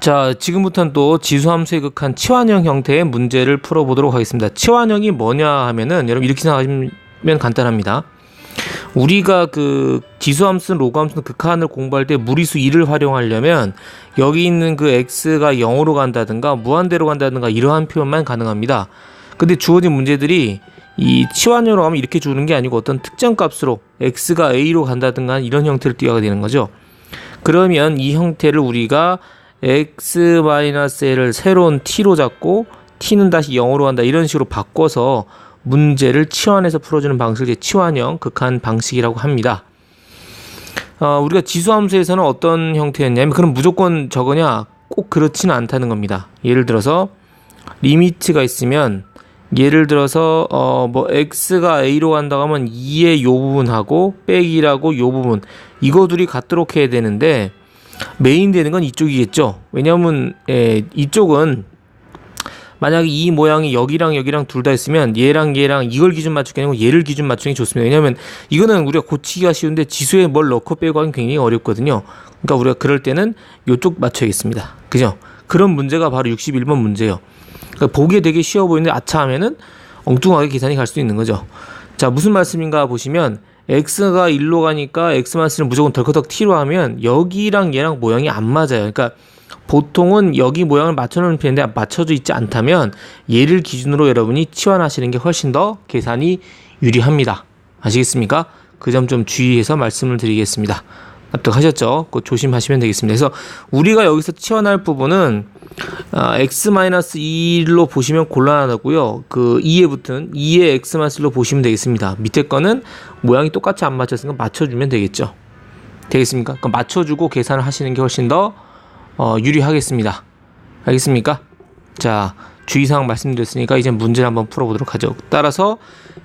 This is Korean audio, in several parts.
자, 지금부터는 또 지수함수에 극한 치환형 형태의 문제를 풀어보도록 하겠습니다. 치환형이 뭐냐 하면은 여러분 이렇게 생각하시면 간단합니다. 우리가 그 지수함수, 로그함수 극한을 공부할 때 무리수 2를 활용하려면 여기 있는 그 x가 0으로 간다든가 무한대로 간다든가 이러한 표현만 가능합니다. 근데 주어진 문제들이 이 치환형으로 하면 이렇게 주는 게 아니고 어떤 특정 값으로 x가 a로 간다든가 이런 형태를 띄어야 되는 거죠. 그러면 이 형태를 우리가 x-l을 새로운 t로 잡고 t는 다시 0으로 한다 이런 식으로 바꿔서 문제를 치환해서 풀어주는 방식을 치환형 극한 방식이라고 합니다. 어, 우리가 지수함수에서는 어떤 형태였냐면 그럼 무조건 저거냐 꼭 그렇지는 않다는 겁니다. 예를 들어서 리미트가 있으면 예를 들어서 어 뭐 x가 a로 간다고 하면 2의 요 부분하고 빼기라고 요 부분 이거 둘이 같도록 해야 되는데 메인 되는 건 이쪽이겠죠. 왜냐하면 에, 이쪽은 만약에 이 모양이 여기랑 여기랑 둘 다 있으면 얘랑 얘랑 이걸 기준 맞추기 아니고 얘를 기준 맞추는 게 좋습니다. 왜냐하면 이거는 우리가 고치기가 쉬운데 지수에 뭘 넣고 빼고 하기 굉장히 어렵거든요. 그러니까 우리가 그럴 때는 이쪽 맞춰야겠습니다. 그죠? 그런 문제가 바로 61번 문제예요. 그러니까 보기에 되게 쉬워 보이는데 아차 하면은 엉뚱하게 계산이 갈 수 있는 거죠. 자, 무슨 말씀인가 보시면 x가 1로 가니까 x마스는 무조건 덜커덕 t로 하면 여기랑 얘랑 모양이 안 맞아요. 그러니까 보통은 여기 모양을 맞춰놓은 편인데 맞춰져 있지 않다면 얘를 기준으로 여러분이 치환하시는 게 훨씬 더 계산이 유리합니다. 아시겠습니까? 그 점 좀 주의해서 말씀을 드리겠습니다. 납득하셨죠? 그 조심하시면 되겠습니다. 그래서 우리가 여기서 치환할 부분은 아, x-2로 보시면 곤란하다고요. 그 2에 붙은 2의 x-1로 보시면 되겠습니다. 밑에 거는 모양이 똑같이 안 맞췄으니까 맞춰주면 되겠죠. 되겠습니까? 그럼 맞춰주고 계산을 하시는 게 훨씬 더 어, 유리하겠습니다. 알겠습니까? 자, 주의사항 말씀드렸으니까 이제 문제를 한번 풀어보도록 하죠. 따라서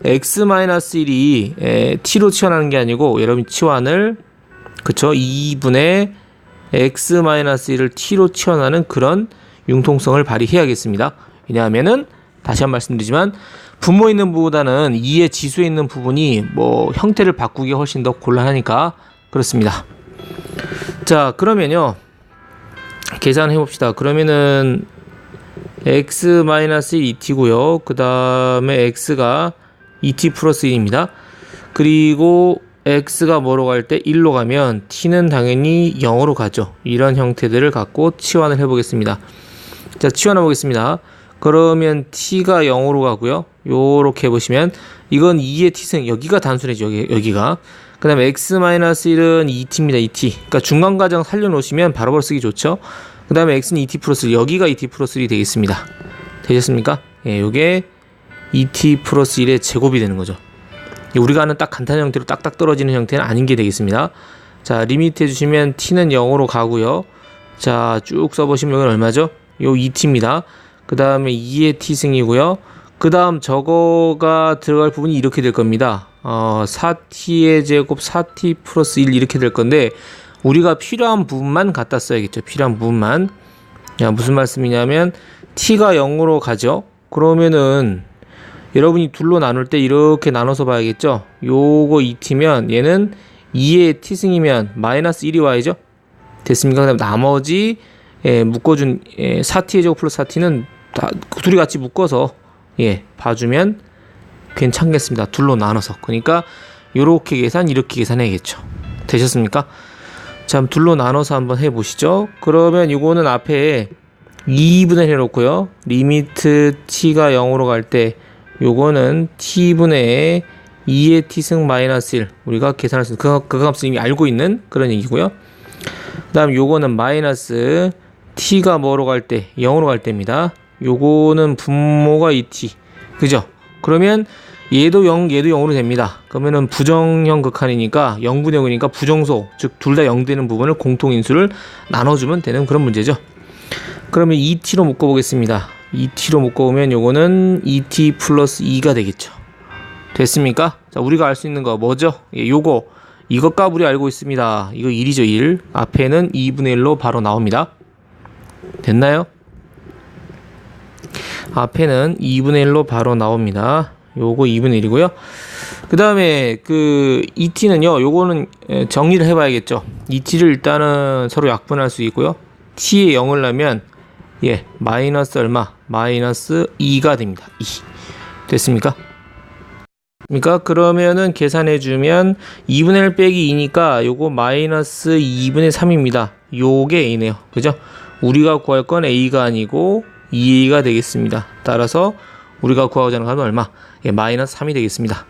x-1이 에, t로 치환하는 게 아니고 여러분 치환을 그쵸 2분의 x-1을 t로 치환하는 그런 융통성을 발휘해야겠습니다. 왜냐하면은 다시 한 번 말씀드리지만 분모 있는 부분보다는 2의 지수에 있는 부분이 뭐 형태를 바꾸기 훨씬 더 곤란하니까 그렇습니다. 자 그러면요 계산해 봅시다. 그러면은 x 1-2t고요. 그 다음에 x가 2t 플러스 1입니다. 그리고 x가 뭐로 갈 때 1로 가면 t는 당연히 0으로 가죠. 이런 형태들을 갖고 치환을 해 보겠습니다. 자, 치환해 보겠습니다. 그러면 t가 0으로 가고요. 요렇게 보시면 이건 2의 t승 여기가 단순해죠. 여기, 여기가. 그 다음에 x-1은 2t입니다. 2t. 그러니까 중간 과정 살려놓으시면 바로바로 쓰기 좋죠. 그 다음에 x는 2t 플러스 1. 여기가 2t 플러스 1이 되겠습니다. 되셨습니까? 예, 요게 2t 플러스 1의 제곱이 되는 거죠. 우리가 하는 딱 간단한 형태로 딱딱 떨어지는 형태는 아닌 게 되겠습니다. 자, 리미트 해주시면 t는 0으로 가고요. 자, 쭉 써보시면 얼마죠? 요 2t입니다. 그 다음에 2의 t승이고요. 그 다음 저거가 들어갈 부분이 이렇게 될 겁니다. 어, 4t의 제곱 4t 플러스 1 이렇게 될 건데 우리가 필요한 부분만 갖다 써야겠죠. 필요한 부분만. 야, 무슨 말씀이냐면 t가 0으로 가죠. 그러면은 여러분이 둘로 나눌 때 이렇게 나눠서 봐야겠죠. 요거 2t면 얘는 2의 t승이면 마이너스 1이 와야죠. 됐습니까? 그다음 나머지 예, 묶어준 예, 4t의 제곱 플러스 4t는 다 둘이 같이 묶어서 예 봐주면 괜찮겠습니다. 둘로 나눠서 그러니까 요렇게 계산 이렇게 계산해야겠죠. 되셨습니까? 자, 둘로 나눠서 한번 해보시죠. 그러면 이거는 앞에 2분의 해놓고요. 리미트 t가 0으로 갈 때 요거는 t분의 2의 t승 마이너스 1 우리가 계산할 수 있는 그, 그 값을 이미 알고 있는 그런 얘기고요. 그 다음 요거는 마이너스 t가 뭐로 갈 때? 0으로 갈 때입니다. 요거는 분모가 2t. 그죠? 그러면 얘도 0, 얘도 0으로 됩니다. 그러면은 부정형 극한이니까 0분의 0이니까 부정소, 즉 둘 다 0 되는 부분을 공통인수를 나눠주면 되는 그런 문제죠. 그러면 2t로 묶어보겠습니다. 2t로 묶어보면 요거는 2t 플러스 2가 되겠죠. 됐습니까? 자, 우리가 알 수 있는 거 뭐죠? 예, 요거 이것 값 우리 알고 있습니다. 이거 1이죠, 1. 앞에는 2분의 1로 바로 나옵니다. 됐나요? 앞에는 2분의 1로 바로 나옵니다. 요거 2분의 1이고요. 그 다음에 그 ET는요, 요거는 정리를 해봐야겠죠. ET를 일단은 서로 약분할 수 있고요. t에 0을 넣으면 예 마이너스 얼마 마이너스 2가 됩니다 2 됐습니까? 그러니까 그러면은 계산해 주면 2분의 1 빼기 2니까 요거 마이너스 2분의 3입니다 요게 a네요 그죠? 우리가 구할 건 a가 아니고 2a가 되겠습니다 따라서 우리가 구하고자 하는 값은 얼마? 예, 마이너스 3이 되겠습니다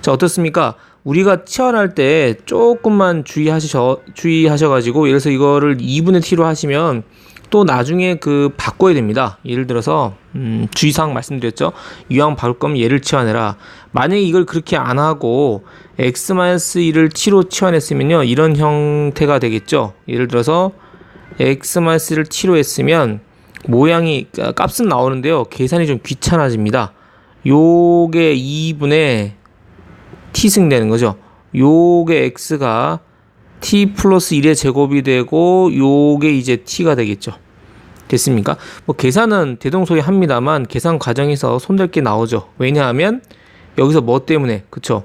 자 어떻습니까? 우리가 치환할 때 조금만 주의하셔 주의하셔가지고 예를 들어서 이거를 2분의 t로 하시면 또 나중에 그 바꿔야 됩니다. 예를 들어서 음, 주의사항 말씀드렸죠. 이왕 바꿀 거면 얘를 치환해라. 만약에 이걸 그렇게 안 하고 x-1을 t로 치환했으면요 이런 형태가 되겠죠. 예를 들어서 x-1을 t로 했으면 모양이 값은 나오는데요. 계산이 좀 귀찮아집니다. 요게 2분의 t승 되는 거죠. 요게 x가 t 플러스 1의 제곱이 되고 요게 이제 t가 되겠죠. 됐습니까? 뭐 계산은 대동소이 합니다만 계산 과정에서 손댈 게 나오죠. 왜냐하면 여기서 뭐 때문에 그쵸?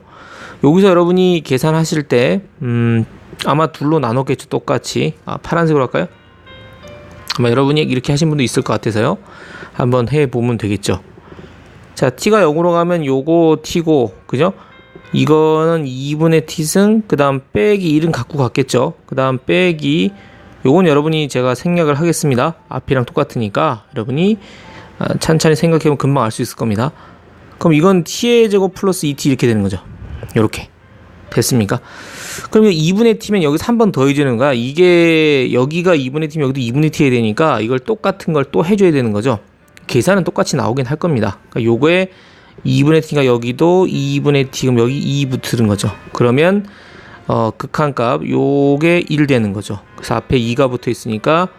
여기서 여러분이 계산하실 때 음, 아마 둘로 나눴겠죠. 똑같이 아, 파란색으로 할까요? 아마 여러분이 이렇게 하신 분도 있을 것 같아서요. 한번 해 보면 되겠죠. 자, t가 0으로 가면 요거 t고 그죠? 이거는 2분의 t승 그 다음 빼기 1은 갖고 갔겠죠 그 다음 빼기 요건 여러분이 제가 생략을 하겠습니다 앞이랑 똑같으니까 여러분이 아, 찬찬히 생각해보면 금방 알 수 있을 겁니다 그럼 이건 t의 제곱 플러스 2t 이렇게 되는 거죠 요렇게 됐습니까 그럼 2분의 t면 여기서 한 번 더 해주는 거야 이게 여기가 2분의 t면 여기도 2분의 t 해야 되니까 이걸 똑같은 걸 또 해줘야 되는 거죠 계산은 똑같이 나오긴 할 겁니다 그러니까 요거에 2분의 t가 여기도 2분의 t 그럼 여기 2 붙는 거죠. 그러면 어, 극한값 요게 1 되는 거죠. 그래서 앞에 2가 붙어 있으니까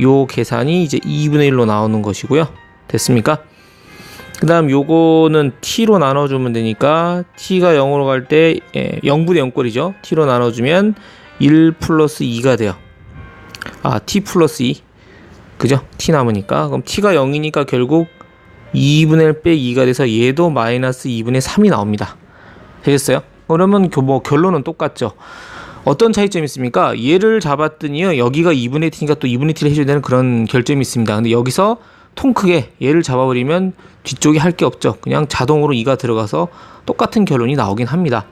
요 계산이 이제 2분의 1로 나오는 것이고요. 됐습니까? 그 다음 요거는 t로 나눠주면 되니까 t가 0으로 갈때 예, 0분의 0꼴이죠. t로 나눠주면 1 플러스 2가 돼요. 아 t 플러스 2 그죠? t 남으니까 그럼 t가 0이니까 결국 2분의 1 빼기 2가 돼서 얘도 마이너스 2분의 3이 나옵니다. 되겠어요? 그러면 뭐 결론은 똑같죠. 어떤 차이점이 있습니까? 얘를 잡았더니요. 여기가 2분의 t니까 또 2분의 t를 해줘야 되는 그런 결점이 있습니다. 근데 여기서 통 크게 얘를 잡아버리면 뒤쪽에 할게 없죠. 그냥 자동으로 2가 들어가서 똑같은 결론이 나오긴 합니다.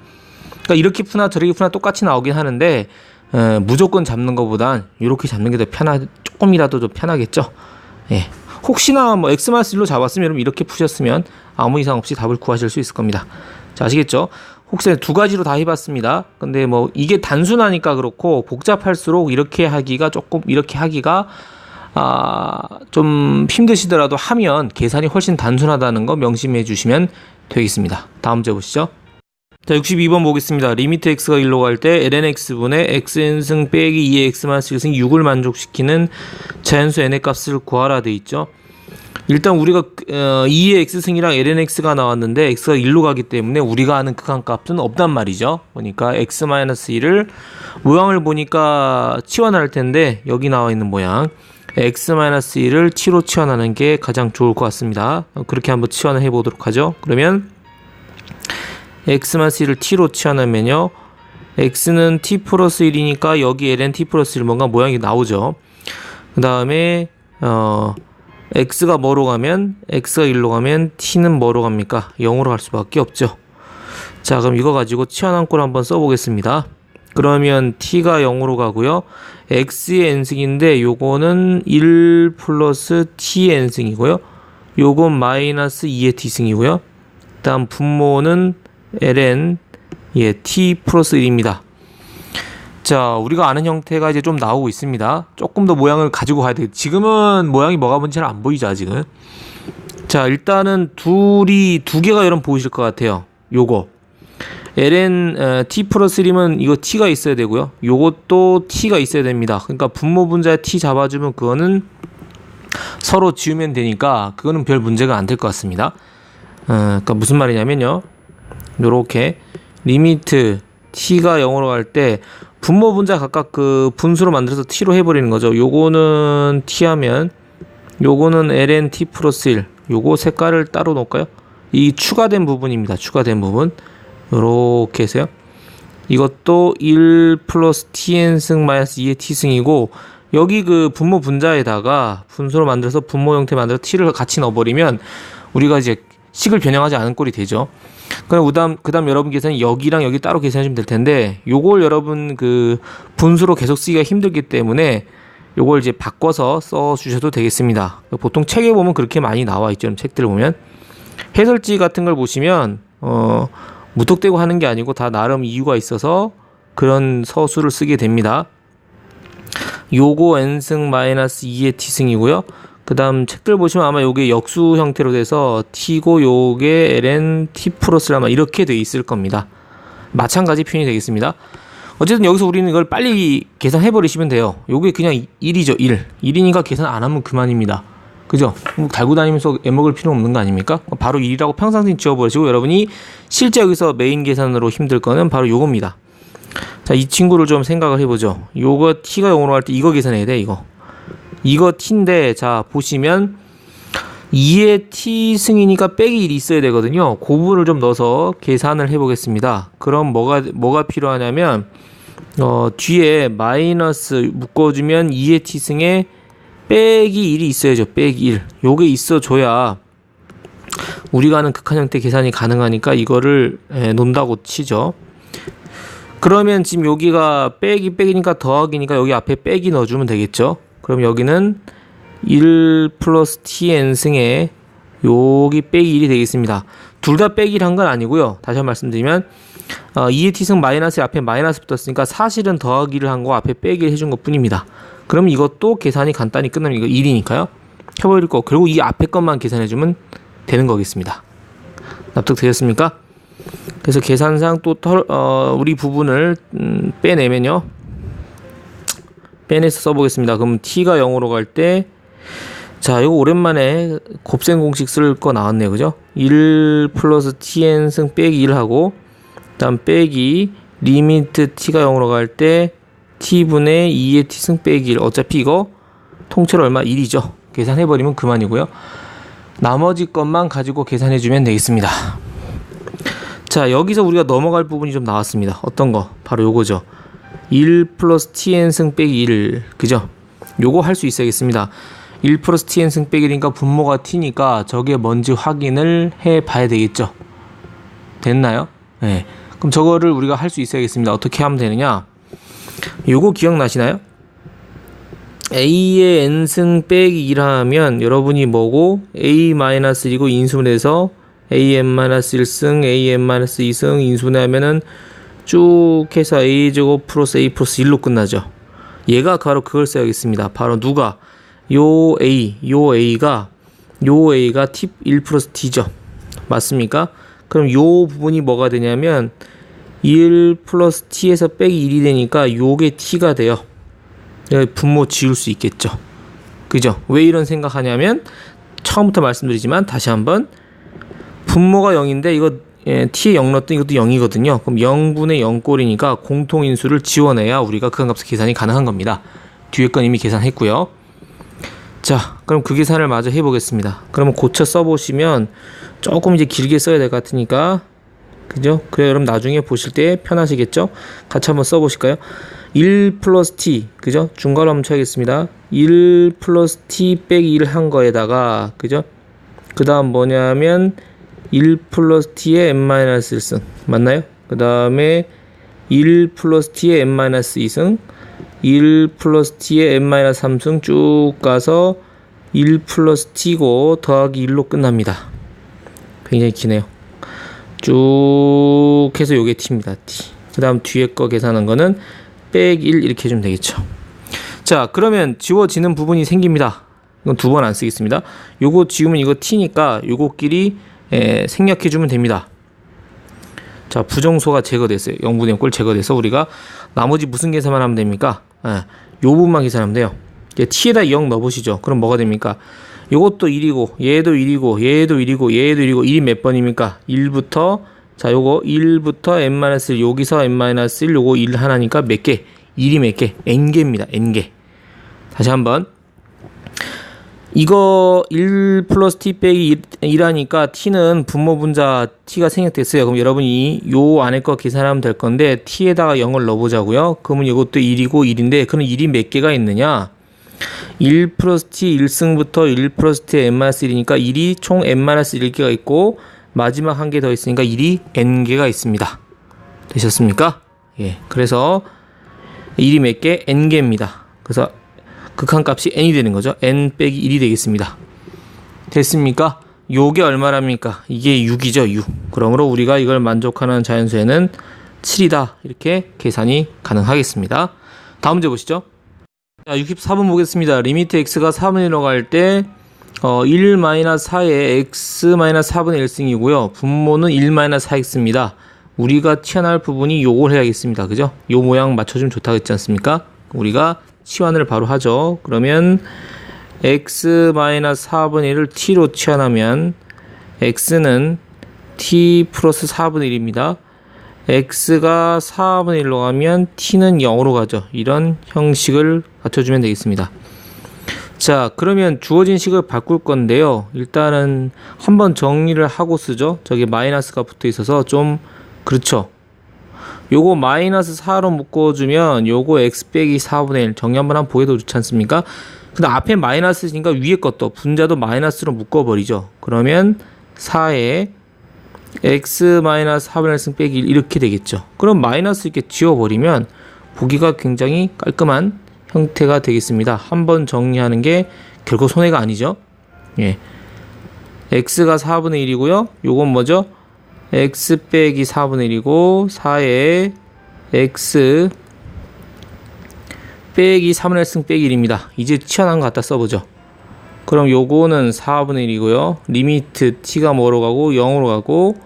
그러니까 이렇게 푸나 저렇게 푸나 똑같이 나오긴 하는데 에, 무조건 잡는 것보단 이렇게 잡는 게 더 편하 조금이라도 더 편하겠죠. 예. 혹시나 뭐 X마스1로 잡았으면 이렇게 푸셨으면 아무 이상 없이 답을 구하실 수 있을 겁니다. 자, 아시겠죠? 혹시 두 가지로 다 해봤습니다. 근데 뭐 이게 단순하니까 그렇고 복잡할수록 이렇게 하기가 조금 이렇게 하기가 아, 좀 힘드시더라도 하면 계산이 훨씬 단순하다는 거 명심해 주시면 되겠습니다. 다음 문제 보시죠. 자, 62번 보겠습니다. 리미트 x가 1로 갈 때 lnx분의 xn승 빼기 2x만 1승 6을 만족시키는 자연수 n의 값을 구하라 돼 있죠. 일단 우리가 어, 2의 x승이랑 lnx가 나왔는데 x가 1로 가기 때문에 우리가 아는 극한값은 없단 말이죠. 보니까 x-1을 모양을 보니까 치환할 텐데 여기 나와 있는 모양 x-1을 t로 치환하는 게 가장 좋을 것 같습니다. 그렇게 한번 치환을 해보도록 하죠. 그러면 x만 c를 t로 치환하면요. x는 t 플러스 1이니까 여기 ln t 플러스 1 뭔가 모양이 나오죠. 그 다음에 어 x가 뭐로 가면 x가 1로 가면 t는 뭐로 갑니까? 0으로 갈 수밖에 없죠. 자 그럼 이거 가지고 치환한 꼴 한번 써보겠습니다. 그러면 t가 0으로 가고요. x의 n승인데 요거는 1 플러스 t의 n승이고요. 요건 마이너스 2의 t승이고요. 다음 분모는 ln 예, t 플러스 1입니다. 자, 우리가 아는 형태가 이제 좀 나오고 있습니다. 조금 더 모양을 가지고 가야 돼. 지금은 모양이 뭐가 뭔지는 안 보이죠, 아직은. 자, 일단은 둘이 두 개가 여러분 보이실 것 같아요. 요거. Ln 어, t 플러스 1이면 이거 t가 있어야 되고요. 요것도 t가 있어야 됩니다. 그러니까 분모 분자에 t 잡아주면 그거는 서로 지우면 되니까 그거는 별 문제가 안 될 것 같습니다. 어, 그러니까 무슨 말이냐면요. 요렇게 리미트 t가 0으로 갈 때 분모 분자 각각 그 분수로 만들어서 t로 해버리는 거죠. 요거는 t 하면 요거는 ln t 플러스 1 요거 색깔을 따로 놓을까요? 이 추가된 부분입니다. 추가된 부분 요렇게 해서요. 이것도 1 플러스 tn승 마이너스 2의 t승이고 여기 그 분모 분자에다가 분수로 만들어서 분모 형태 만들어서 t를 같이 넣어버리면 우리가 이제 식을 변형하지 않은 꼴이 되죠. 그럼 그다음 그다음 여러분 계산은 여기랑 여기 따로 계산해 주면 될 텐데 요걸 여러분 그 분수로 계속 쓰기가 힘들기 때문에 요걸 이제 바꿔서 써 주셔도 되겠습니다. 보통 책에 보면 그렇게 많이 나와 있죠. 책들을 보면 해설지 같은 걸 보시면 어 무턱대고 하는 게 아니고 다 나름 이유가 있어서 그런 서술을 쓰게 됩니다. 요거 n승 마이너스 2의 t승이고요. 그 다음 책들 보시면 아마 요게 역수 형태로 돼서 t고 요게 ln t 플러스 아마 이렇게 돼 있을 겁니다. 마찬가지 표현이 되겠습니다. 어쨌든 여기서 우리는 이걸 빨리 계산해 버리시면 돼요. 요게 그냥 1이죠, 1. 1이니까 계산 안 하면 그만입니다. 그죠? 뭐 달고 다니면서 애먹을 필요 없는 거 아닙니까? 바로 1이라고 평상시 지워버리시고 여러분이 실제 여기서 메인 계산으로 힘들 거는 바로 요겁니다. 자, 이 친구를 좀 생각을 해보죠. 요거 t가 0으로 갈 때 이거 계산해야 돼, 이거. 이거 t인데, 자, 보시면 2의 t 승이니까 빼기 1이 있어야 되거든요. 고분을 좀 넣어서 계산을 해보겠습니다. 그럼 뭐가, 뭐가 필요하냐면, 어, 뒤에 마이너스 묶어주면 2의 t 승에 빼기 1이 있어야죠. 빼기 1. 요게 있어줘야 우리가 하는 극한 형태 계산이 가능하니까 이거를 예, 논다고 치죠. 그러면 지금 여기가 빼기 빼기니까 더하기니까 여기 앞에 빼기 넣어주면 되겠죠. 그럼 여기는 1 플러스 tn 승에 여기 빼기 1이 되겠습니다. 둘 다 빼기를 한건 아니고요. 다시 한 번 말씀드리면 어, 2의 t승 마이너스 앞에 마이너스 붙었으니까 사실은 더하기를 한 거 앞에 빼기를 해준 것 뿐입니다. 그럼 이것도 계산이 간단히 끝나면 이거 1이니까요. 켜버릴 거. 그리고 이 앞에 것만 계산해주면 되는 거겠습니다. 납득되셨습니까? 그래서 계산상 또 털, 어, 우리 부분을 음, 빼내면요. 빼내서 써보겠습니다. 그럼 t가 0으로 갈 때, 자, 이거 오랜만에 곱셈 공식 쓸 거 나왔네요. 그죠? 1 플러스 tn 승 빼기 1 하고, 다음 빼기 리미트 t가 0으로 갈 때, t분의 2의 t승 빼기 1. 어차피 이거 통째로 얼마? 1이죠. 계산해버리면 그만이고요. 나머지 것만 가지고 계산해주면 되겠습니다. 자, 여기서 우리가 넘어갈 부분이 좀 나왔습니다. 어떤 거? 바로 요거죠. 1 플러스 tn승 빼기 1. 그죠? 요거 할 수 있어야겠습니다. 1 플러스 tn승 빼기 1이니까 분모가 t니까 저게 뭔지 확인을 해 봐야 되겠죠. 됐나요? 네. 그럼 저거를 우리가 할 수 있어야겠습니다. 어떻게 하면 되느냐? 요거 기억나시나요? a의 n승 빼기 1 하면 여러분이 뭐고 a-1이고 인수분해서 am-1승, am-2승 인수분해하면은 쭉 해서 a제곱 플러스 a 플러스 1로 끝나죠. 얘가 바로 그걸 써야겠습니다. 바로 누가 요 a, 요 a가 요 a가 t 1 플러스 t죠. 맞습니까? 그럼 요 부분이 뭐가 되냐면 1 플러스 t에서 빼기 1이 되니까 요게 t가 돼요. 분모 지울 수 있겠죠. 그죠? 왜 이런 생각하냐면 처음부터 말씀드리지만 다시 한번 분모가 0인데 이거 예, t에 0 넣었더니 이것도 0이거든요. 그럼 0분의 0꼴이니까 공통인수를 지워내야 우리가 그 값의 계산이 가능한 겁니다. 뒤에 건 이미 계산했고요. 자, 그럼 그 계산을 마저 해보겠습니다. 그러면 고쳐 써보시면 조금 이제 길게 써야 될 것 같으니까 그죠? 그래 여러분 나중에 보실 때 편하시겠죠? 같이 한번 써보실까요? 1 플러스 t 그죠? 중괄호 한번 쳐야겠습니다. 1 플러스 t 빼기 1 한 거에다가 그죠? 그 다음 뭐냐면 1 플러스 t의 n-1승 맞나요? 그 다음에 1 플러스 t의 n-2승 1 플러스 t의 n-3승 쭉 가서 1 플러스 t고 더하기 1로 끝납니다. 굉장히 기네요. 쭉 해서 요게 t입니다. t. 그 다음 뒤에 거 계산한 거는 백1 이렇게 해주면 되겠죠. 자 그러면 지워지는 부분이 생깁니다. 이건 두 번 안 쓰겠습니다. 요거 지우면 이거 t니까 요거끼리 에, 생략해주면 됩니다. 자 부정소가 제거됐어요. 0분의 0꼴 제거돼서 우리가 나머지 무슨 계산만 하면 됩니까? 에, 요 부분만 계산하면 돼요. t에다 0 넣어보시죠. 그럼 뭐가 됩니까? 요것도 1이고 얘도 1이고 얘도 1이고 얘도 1이고 1이 몇 번입니까? 1부터 자 요거 1부터 n-1 여기서 n-1 요거 1 하나니까 몇 개? 1이 몇 개? n개입니다. n개. 다시 한번 이거 1 플러스 t 빼기 1, 하니까 t는 분모 분자 t가 생략됐어요. 그럼 여러분이 요 안에 거 계산하면 될 건데 t에다가 0을 넣어보자고요. 그러면 이것도 1이고 1인데 그럼 1이 몇 개가 있느냐? 1 플러스 t 1승부터 1 플러스 t n-1이니까 1이 총 n-1개가 있고 마지막 한 개 더 있으니까 1이 n개가 있습니다. 되셨습니까? 예. 그래서 1이 몇 개? n개입니다. 그래서 극한값이 n이 되는 거죠. n 빼기 1이 되겠습니다. 됐습니까? 요게 얼마랍니까? 이게 6이죠, 6. 그러므로 우리가 이걸 만족하는 자연수에는 7이다. 이렇게 계산이 가능하겠습니다. 다음 문제 보시죠. 자, 64번 보겠습니다. 리미트 x가 4분의 1로 갈 때, 어, 1-4에 x-4분의 1승이고요. 분모는 1-4x입니다. 우리가 치환할 부분이 요걸 해야겠습니다. 그죠? 요 모양 맞춰주면 좋다고 했지 않습니까? 우리가 치환을 바로 하죠. 그러면 x-4분의 1을 t로 치환하면 x는 t 플러스 4분의 1입니다. x가 4분의 1로 가면 t는 0으로 가죠. 이런 형식을 갖춰주면 되겠습니다. 자, 그러면 주어진 식을 바꿀 건데요. 일단은 한번 정리를 하고 쓰죠. 저기 마이너스가 붙어 있어서 좀 그렇죠. 요거 마이너스 4로 묶어주면 요거 x 빼기 4분의 1 정리 한번 한번 보여도 좋지 않습니까? 근데 앞에 마이너스니까 위에 것도 분자도 마이너스로 묶어버리죠. 그러면 4에 x 마이너스 4분의 1승 빼기 1 이렇게 되겠죠. 그럼 마이너스 이렇게 지워버리면 보기가 굉장히 깔끔한 형태가 되겠습니다. 한번 정리하는 게 결코 손해가 아니죠. 예. x가 4분의 1이고요. 요건 뭐죠? x 빼기 4분의 1이고 4에 x 빼기 3분의 1승 빼기 1입니다. 이제 튀어나온 거 갖다 써보죠. 그럼 요거는 4분의 1이고요. 리미트 t가 뭐로 가고 0으로 가고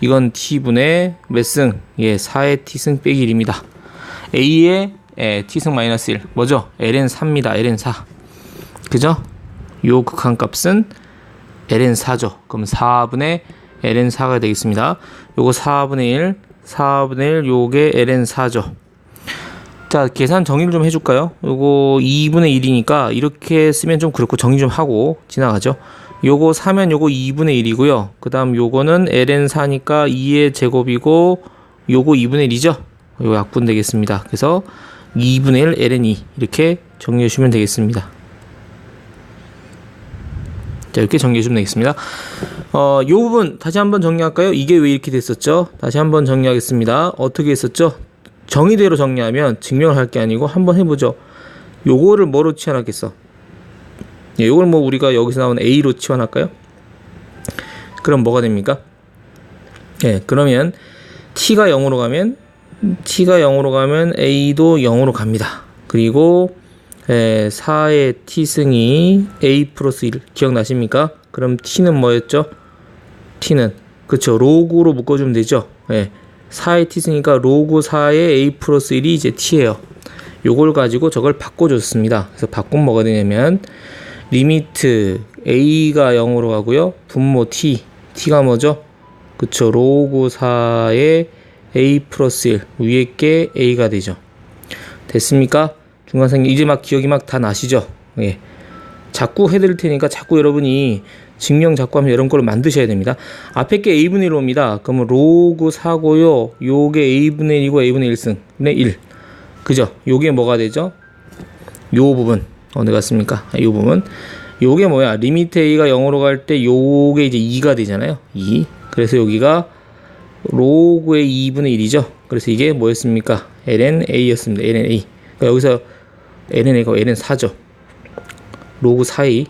이건 t분의 몇 승? 예, 4의 t승 빼기 1입니다. a의 예, t승 마이너스 1 뭐죠? ln 4입니다. ln 4 그죠? 요 극한값은 ln 4죠. 그럼 4분의 ln 4가 되겠습니다. 요거 4분의 1 4분의 1 요게 ln 4죠. 자, 계산 정리를 좀 해줄까요? 요거 2분의 1이니까 이렇게 쓰면 좀 그렇고 정리 좀 하고 지나가죠. 요거 4면 요거 2분의 1이고요. 그 다음 요거는 ln 4니까 2의 제곱이고 요거 2분의 1이죠. 요 약분 되겠습니다. 그래서 2분의 1 ln 2 이렇게 정리해 주시면 되겠습니다. 자, 이렇게 정리해 주면 되겠습니다. 어, 요 부분 다시 한번 정리할까요? 이게 왜 이렇게 됐었죠? 다시 한번 정리하겠습니다. 어떻게 했었죠? 정의대로 정리하면 증명을 할 게 아니고 한번 해보죠. 요거를 뭐로 치환하겠어? 예, 요걸 뭐 우리가 여기서 나온 A로 치환할까요? 그럼 뭐가 됩니까? 예, 그러면 T가 0으로 가면 T가 0으로 가면 A도 0으로 갑니다. 그리고 예, 4의 T승이 A 플러스 1 기억나십니까? 그럼 T는 뭐였죠? T는 그쵸 로그로 묶어주면 되죠. 예. 4의 t승이니까 로그 4의 a 플러스 1이 이제 t예요. 요걸 가지고 저걸 바꿔줬습니다. 그래서 바꾸면 뭐가 되냐면 리미트 a가 0으로 가고요. 분모 t t가 뭐죠? 그쵸 로그 4의 a 플러스 1 위에 게 a가 되죠. 됐습니까? 중간생 이제 막 기억이 막 다 나시죠? 예. 자꾸 해드릴 테니까 자꾸 여러분이 증명 자꾸 하면 이런 걸 만드셔야 됩니다. 앞에 게 a분의 1옵니다. 그러면 로그 4고요. 요게 a분의 1이고 a분의 1승. 네, 1. 그죠? 요게 뭐가 되죠? 요 부분. 어디 갔습니까? 요 부분. 요게 뭐야? 리미트 a가 0으로 갈 때 요게 이제 2가 되잖아요. 2. 그래서 여기가 로그의 2분의 1이죠. 그래서 이게 뭐였습니까? ln a였습니다. ln a. 그러니까 여기서 ln a가 ln 4죠. 로그 4a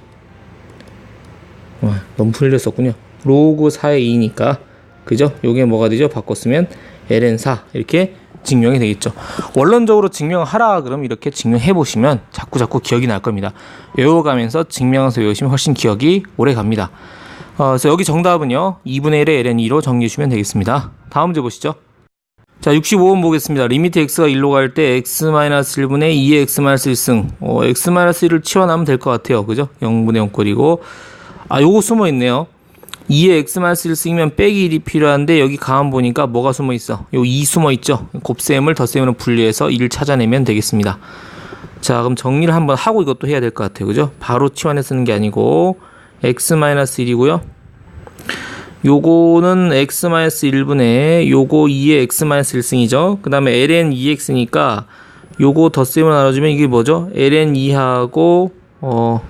와, 너무 풀렸었군요. 로그 4의 2니까 그죠? 요게 뭐가 되죠? 바꿨으면 ln4 이렇게 증명이 되겠죠. 원론적으로 증명하라 그럼 이렇게 증명해 보시면 자꾸 자꾸 기억이 날 겁니다. 외워가면서 증명해서 외우시면 훨씬 기억이 오래 갑니다. 어, 그래서 여기 정답은요. 2분의 1의 ln2로 정리해 주시면 되겠습니다. 다음 문제 보시죠. 자, 65번 보겠습니다. 리미트 x가 1로 갈 때 x-1분의 2의 x-1승. 어, x-1을 치워나면 될 것 같아요. 그죠? 0분의 0꼴이고 아, 요거 숨어 있네요. 2에 x-1 쓰면 빼기 1이 필요한데 여기 가만 보니까 뭐가 숨어 있어? 요 2 숨어 있죠? 곱셈을 덧셈으로 분리해서 1을 찾아내면 되겠습니다. 자, 그럼 정리를 한번 하고 이것도 해야 될 것 같아요. 그죠? 바로 치환해 쓰는 게 아니고 x-1이고요. 요거는 x-1분의 요거 2의 x-1승이죠. 그 다음에 ln 2x니까 요거 덧셈을 나눠주면 이게 뭐죠? ln 2하고 어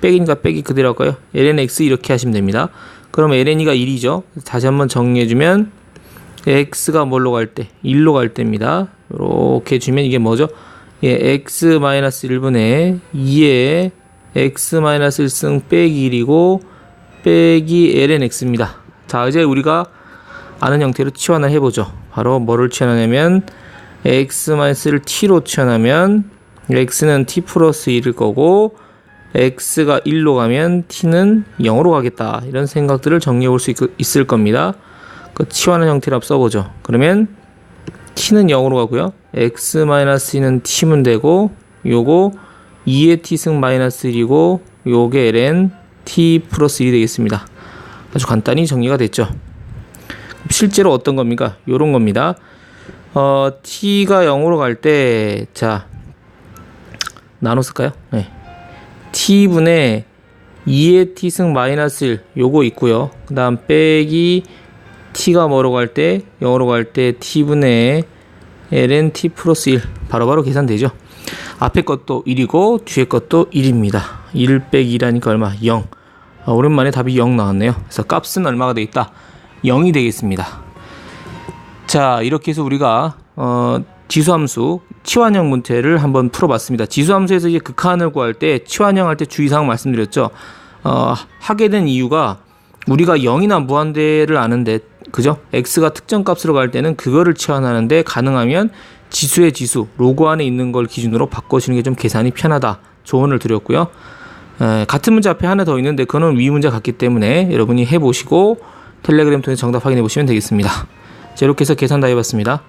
빼기니까 빼기 그대로 할까요? ln x 이렇게 하시면 됩니다. 그럼 ln 2가 1이죠. 다시 한번 정리해주면 x가 뭘로 갈 때? 1로 갈 때입니다. 이렇게 주면 이게 뭐죠? 예, x-1분의 2에 x-1승 빼기 1이고 빼기 ln x입니다. 자, 이제 우리가 아는 형태로 치환을 해보죠. 바로 뭐를 치환하냐면 x-를 t로 치환하면 x는 t 플러스 1일 거고 x가 1로 가면 t는 0으로 가겠다. 이런 생각들을 정리해 볼 수 있을 겁니다. 그 치환한 형태로 한번 써보죠. 그러면 t는 0으로 가고요. x-는 t면 되고 요거 2의 t승 마이너스 1이고 요게 ln t 플러스 1이 되겠습니다. 아주 간단히 정리가 됐죠. 실제로 어떤 겁니까? 요런 겁니다. 어, t가 0으로 갈 때, 자, 나눠 쓸까요? 네. t분의 2의 t승 마이너스 1, 요거 있고요. 그 다음 빼기 t가 뭐로 갈 때, 0으로 갈 때 t분의 ln t 플러스 1, 바로바로 계산되죠. 앞에 것도 1이고, 뒤에 것도 1입니다. 1 빼기 2라니까 얼마? 0. 아, 오랜만에 답이 0 나왔네요. 그래서 값은 얼마가 되겠다? 0이 되겠습니다. 자, 이렇게 해서 우리가 어, 지수함수 치환형 문제를 한번 풀어봤습니다. 지수함수에서 이제 극한을 구할 때 치환형 할 때 주의사항 말씀드렸죠. 어, 하게 된 이유가 우리가 0이나 무한대를 아는데 그죠? x가 특정 값으로 갈 때는 그거를 치환하는데 가능하면 지수의 지수 로그 안에 있는 걸 기준으로 바꿔주는 게 좀 계산이 편하다 조언을 드렸고요. 에, 같은 문제 앞에 하나 더 있는데 그거는 위 문제 같기 때문에 여러분이 해보시고 텔레그램 통해 정답 확인해 보시면 되겠습니다. 자, 이렇게 해서 계산 다 해봤습니다.